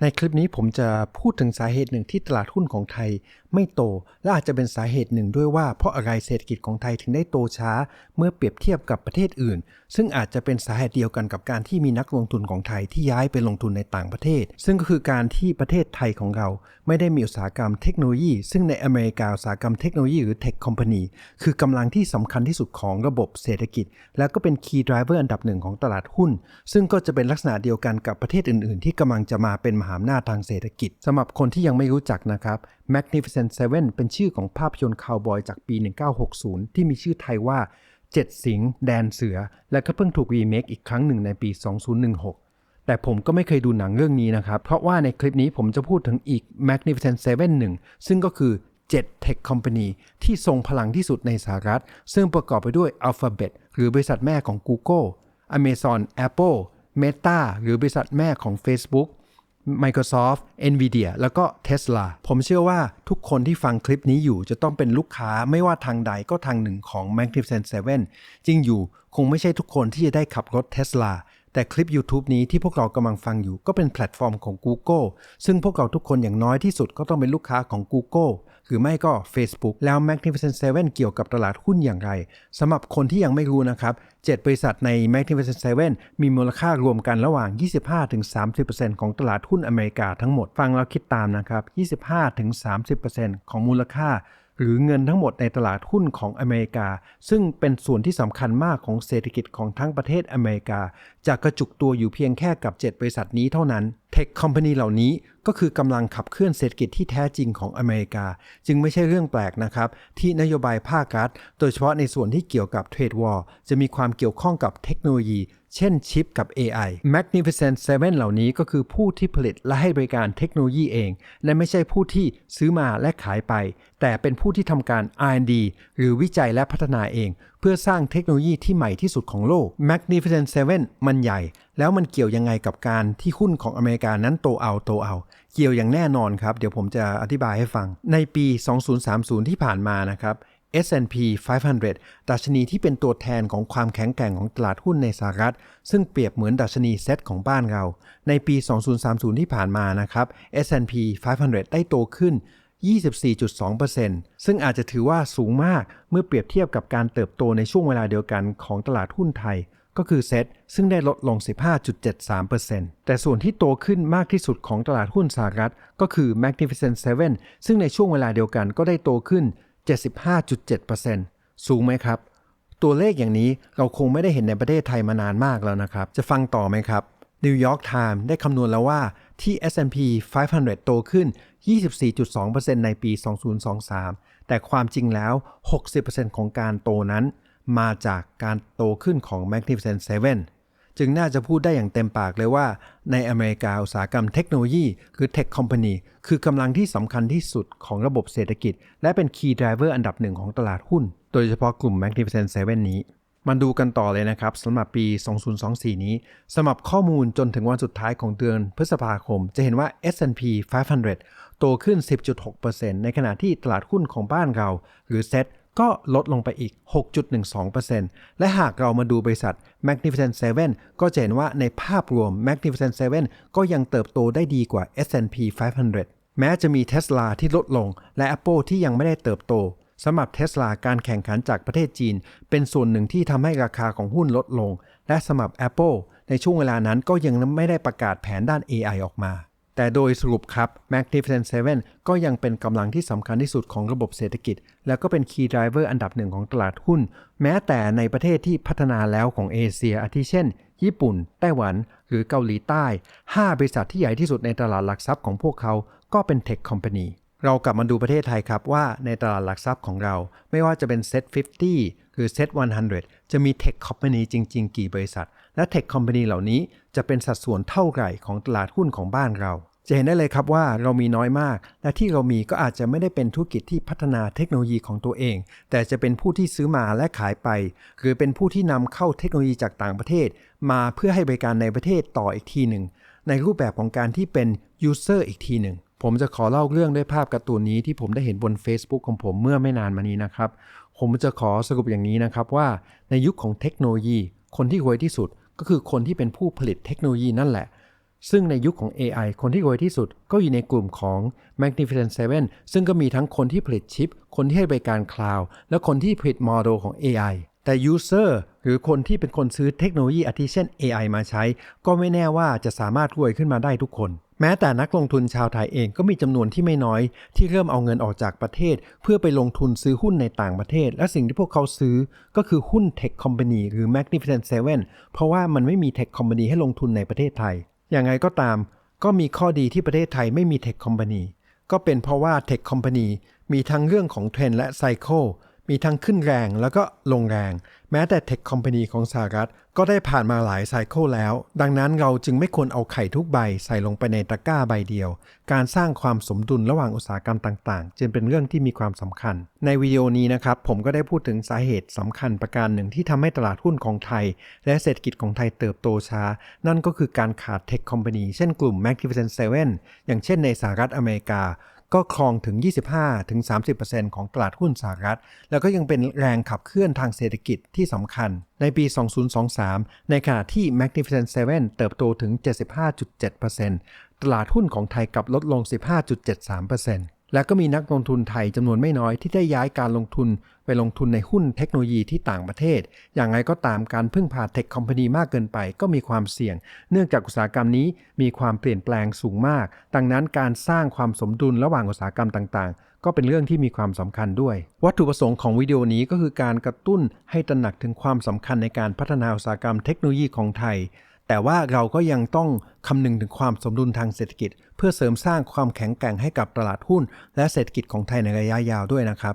ในคลิปนี้ผมจะพูดถึงสาเหตุหนึ่งที่ตลาดหุ้นของไทย ไม่โต และอาจจะเป็นสาเหตุหนึ่งด้วยว่าเพราะอะไรเศรษฐกิจของไทยถึงได้โตช้า เมื่อเปรียบเทียบกับประเทศอื่น ซึ่งอาจจะเป็นสาเหตุเดียวกันกับการที่มีนักลงทุนของไทยที่ย้ายไปลงทุนในต่างประเทศ ซึ่งก็คือการที่ประเทศไทยของเรา ไม่ได้มีอุตสาหกรรมเทคโนโลยี ซึ่งในอเมริกาอุตสาหกรรมเทคโนโลยีหรือเทคคอมพานีคือกำลังที่สำคัญที่สุดของระบบเศรษฐกิจ และก็เป็นคีย์ดรเวอร์อันดับหนึ่งของตลาดหุ้น ซึ่งก็จะเป็นลักษณะเดียวกันกับประเทศอื่น ๆ ที่กำลังจะมาเป็นมหาอำนาจทางเศรษฐกิจสำหรับคนที่ยังไม่รู้จักนะครับ Magnificent Seven เป็นชื่อของภาพยนตร์คาวบอยจากปี 1960 ที่มีชื่อไทยว่าเจ็ดสิงห์แดนเสือ และก็เพิ่งถูกรีเมคอีกครั้งหนึ่งในปี 2016 แต่ผมก็ไม่เคยดูหนังเรื่องนี้นะครับ เพราะว่าในคลิปนี้ผมจะพูดถึงอีก Magnificent Seven หนึ่งซึ่งก็คือ 7 Tech Company ที่ทรงพลังที่สุดในสหรัฐ ซึ่งประกอบไปด้วย Alphabet หรือบริษัทแม่ของ Google Amazon Apple Meta หรือบริษัทแม่ของ Facebook Microsoft Nvidia แล้วก็ Tesla ผมเชื่อว่าทุกคนที่ฟังคลิปนี้อยู่จะต้องเป็นลูกค้าไม่ว่าทางใดก็ทางหนึ่งของ Magnificent Seven จริงอยู่คงไม่ใช่ทุกคนที่จะได้ขับรถ Tesla แต่คลิป YouTube นี้ที่พวกเรากำลังฟังอยู่ก็เป็นแพลตฟอร์มของ Google ซึ่งพวกเราทุกคนอย่างน้อยที่สุดก็ต้องเป็นลูกค้าของ Google หรือไม่ก็ Facebook แล้ว Magnificent Seven เกี่ยวกับตลาดหุ้นอย่างไรสำหรับคนที่ยังไม่รู้นะครับ 7 บริษัทใน Magnificent Seven มีมูลค่ารวมกันระหว่าง 25-30%ของตลาดหุ้นอเมริกาทั้งหมดฟังแล้วคิดตามนะครับ 25-30%ของมูลค่า หรือเงินทั้งหมดในตลาดหุ้นของอเมริกา ซึ่งเป็นส่วนที่สำคัญมากของเศรษฐกิจของทั้งประเทศอเมริกา จะกระจุกตัวอยู่เพียงแค่กับ 7 บริษัทนี้เท่านั้น เทคคอมพานีเหล่านี้ก็คือกำลังขับเคลื่อนเศรษฐกิจที่แท้จริงของอเมริกา จึงไม่ใช่เรื่องแปลกนะครับ ที่นโยบายภาครัฐ โดยเฉพาะในส่วนที่เกี่ยวกับเทรดวอร์จะมีความเกี่ยวข้องกับเทคโนโลยี เช่นชิปกับ AI Magnificent Seven เหล่านี้ก็คือผู้ที่ผลิตและให้บริการเทคโนโลยีเอง และไม่ใช่ผู้ที่ซื้อมาและขายไป แต่เป็นผู้ที่ทำการ R&D หรือวิจัยและพัฒนาเอง เพื่อสร้างเทคโนโลยีที่ใหม่ที่สุดของโลก Magnificent Seven มันใหญ่ แล้วมันเกี่ยวยังไงกับการที่หุ้นของอเมริกานั้นโตเอาโตเอา เกี่ยวอย่างแน่นอนครับ เดี๋ยวผมจะอธิบายให้ฟัง ในปี 2030 ที่ผ่านมานะครับ S&P 500 ดัชนีที่เป็นตัวแทนของความแข็งแกร่งของตลาดหุ้นในสหรัฐ ซึ่งเปรียบเหมือนดัชนีเซตของบ้านเรา ในปี 2030 ที่ผ่านมานะครับ S&P 500 ได้โตขึ้น 24.2%ซึ่งอาจจะถือว่าสูงมากเมื่อเปรียบเทียบกับการเติบโตในช่วงเวลาเดียวกันของตลาดหุ้นไทย ก็คือเซตซึ่งได้ลดลง 15.73%แต่ส่วนที่โตขึ้นมากที่สุดของตลาดหุ้นสหรัฐ ก็คือ Magnificent Seven ซึ่งในช่วงเวลาเดียวกันก็ได้โตขึ้น 75.7%สูงไหมครับ ตัวเลขอย่างนี้เราคงไม่ได้เห็นในประเทศไทยมานานมากแล้วนะครับ จะฟังต่อไหมครับ New York Times ได้คำนวณแล้วว่าที่ S&P 500 โตขึ้น 24.2%ในปี 2023 แต่ความจริงแล้ว 60%ของการโตนั้น มาจากการโตขึ้นของ Magnificent Seven จึงน่าจะพูดได้อย่างเต็มปากเลยว่า ในอเมริกาอุตสาหกรรมเทคโนโลยีคือ Tech Company คือกำลังที่สำคัญที่สุดของระบบเศรษฐกิจ และเป็น Key Driver อันดับหนึ่งของตลาดหุ้น โดยเฉพาะกลุ่ม Magnificent Seven นี้มาดูกันต่อเลยนะครับสำหรับปี 2024 นี้สำหรับข้อมูลจนถึงวันสุดท้ายของเดือนพฤษภาคม จะเห็นว่า S&P 500 โตขึ้น 10.6%ในขณะที่ตลาดหุ้นของบ้านเรา หรือเซ็ต ก็ลดลงไปอีก 6.12%และหากเรามาดูบริษัท Magnificent Seven ก็จะเห็นว่าในภาพรวม Magnificent Seven ก็ยังเติบโตได้ดีกว่า S&P 500 แม้จะมี Tesla ที่ลดลง และ Apple ที่ยังไม่ได้เติบโตสำหรับ Tesla การแข่งขันจากประเทศจีน เป็นส่วนหนึ่งที่ทำให้ราคาของหุ้นลดลง และสำหรับ Apple ในช่วงเวลานั้นก็ยังไม่ได้ประกาศแผนด้าน AI ออกมา แต่โดยสรุปครับ Magnificent Seven ก็ยังเป็นกำลังที่สำคัญที่สุดของระบบเศรษฐกิจ แล้วก็เป็น Key Driver อันดับหนึ่งของตลาดหุ้น แม้แต่ในประเทศที่พัฒนาแล้วของเอเชียอาทิเช่น ญี่ปุ่น ไต้หวัน หรือเกาหลีใต้ 5 บริษัทที่ใหญ่ที่สุดในตลาดหลักทรัพย์ของพวกเขา ก็เป็น Tech Company เรากลับมาดูประเทศไทยครับว่าในตลาดหลักทรัพย์ของเรา ไม่ว่าจะเป็น Set 50 หรือ Set 100 จะมี Tech Company จริง ๆ กี่บริษัท และ Tech Company เหล่านี้จะเป็นสัดส่วนเท่าไหร่ของตลาดหุ้นของบ้านเรา จะเห็นได้เลยครับว่าเรามีน้อยมาก และที่เรามีก็อาจจะไม่ได้เป็นธุรกิจที่พัฒนาเทคโนโลยีของตัวเอง แต่จะเป็นผู้ที่ซื้อมาและขายไป หรือเป็นผู้ที่นำเข้าเทคโนโลยีจากต่างประเทศ มาเพื่อให้บริการในประเทศต่ออีกทีหนึ่งในรูปแบบของการที่เป็น user อีกทีหนึ่งผมจะขอเล่าเรื่องด้วยภาพการ์ตูนนี้ที่ผมได้เห็นบน Facebook ของผมเมื่อไม่นานมานี้นะครับ ผมจะขอสรุปอย่างนี้นะครับว่าในยุคของเทคโนโลยี คนที่รวยที่สุดก็คือคนที่เป็นผู้ผลิตเทคโนโลยีนั่นแหละ ซึ่งในยุคของ AI คนที่รวยที่สุดก็อยู่ในกลุ่มของ Magnificent Seven ซึ่งก็มีทั้งคนที่ผลิตชิป คนที่ให้บริการคลาวด์และคนที่ผลิตโมเดลของ AI แต่ User หรือคนที่เป็นคนซื้อเทคโนโลยีอาทิเช่น AI มาใช้ ก็ไม่แน่ว่าจะสามารถรวยขึ้นมาได้ทุกคน แม้แต่นักลงทุนชาวไทยเองก็มีจำนวนที่ไม่น้อย ที่เริ่มเอาเงินออกจากประเทศ เพื่อไปลงทุนซื้อหุ้นในต่างประเทศ และสิ่งที่พวกเขาซื้อก็คือหุ้น Tech Company หรือ Magnificent Seven เพราะว่ามันไม่มี Tech Company ให้ลงทุนในประเทศไทย อย่างไรก็ตาม ก็มีข้อดีที่ประเทศไทยไม่มี Tech Company ก็เป็นเพราะว่า Tech Company มีทั้งเรื่องของเทรนและไซเคิล มีทั้งขึ้นแรงแล้วก็ลงแรง แม้แต่ Tech Company ของสหรัฐ ก็ได้ผ่านมาหลายไซเคิลแล้ว ดังนั้นเราจึงไม่ควรเอาไข่ทุกใบใส่ลงไปในตะกร้าใบเดียว การสร้างความสมดุลระหว่างอุตสาหกรรมต่างๆ จึงเป็นเรื่องที่มีความสำคัญ ในวิดีโอนี้นะครับ ผมก็ได้พูดถึงสาเหตุสำคัญประการหนึ่งที่ทำให้ตลาดหุ้นของไทย และเศรษฐกิจของไทยเติบโตช้า นั่นก็คือการขาด Tech Company เช่นกลุ่ม Magnificent Seven อย่างเช่นในสหรัฐอเมริกา ก็ครองถึง 25-30%ของตลาดหุ้นสหรัฐ แล้วก็ยังเป็นแรงขับเคลื่อนทางเศรษฐกิจที่สำคัญ ในปี 2023 ในขณะที่ Magnificent Seven เติบโตถึง 75.7%ตลาดหุ้นของไทยกลับลดลง 15.73% และก็มีนักลงทุนไทยจำนวนไม่น้อยที่ได้ย้ายการลงทุนไปลงทุนในหุ้นเทคโนโลยีที่ต่างประเทศ อย่างไรก็ตามการพึ่งพาเทคคอมพานีมากเกินไปก็มีความเสี่ยง เนื่องจากอุตสาหกรรมนี้มีความเปลี่ยนแปลงสูงมาก ดังนั้นการสร้างความสมดุลระหว่างอุตสาหกรรมต่างๆ ก็เป็นเรื่องที่มีความสำคัญด้วย วัตถุประสงค์ของวิดีโอนี้ก็คือการกระตุ้นให้ตระหนักถึงความสำคัญในการพัฒนาอุตสาหกรรมเทคโนโลยีของไทย แต่ว่าเราก็ยังต้องคำนึงถึงความสมดุลทางเศรษฐกิจ เพื่อเสริมสร้างความแข็งแกร่งให้กับตลาดหุ้น และเศรษฐกิจของไทยในระยะยาวด้วยนะครับ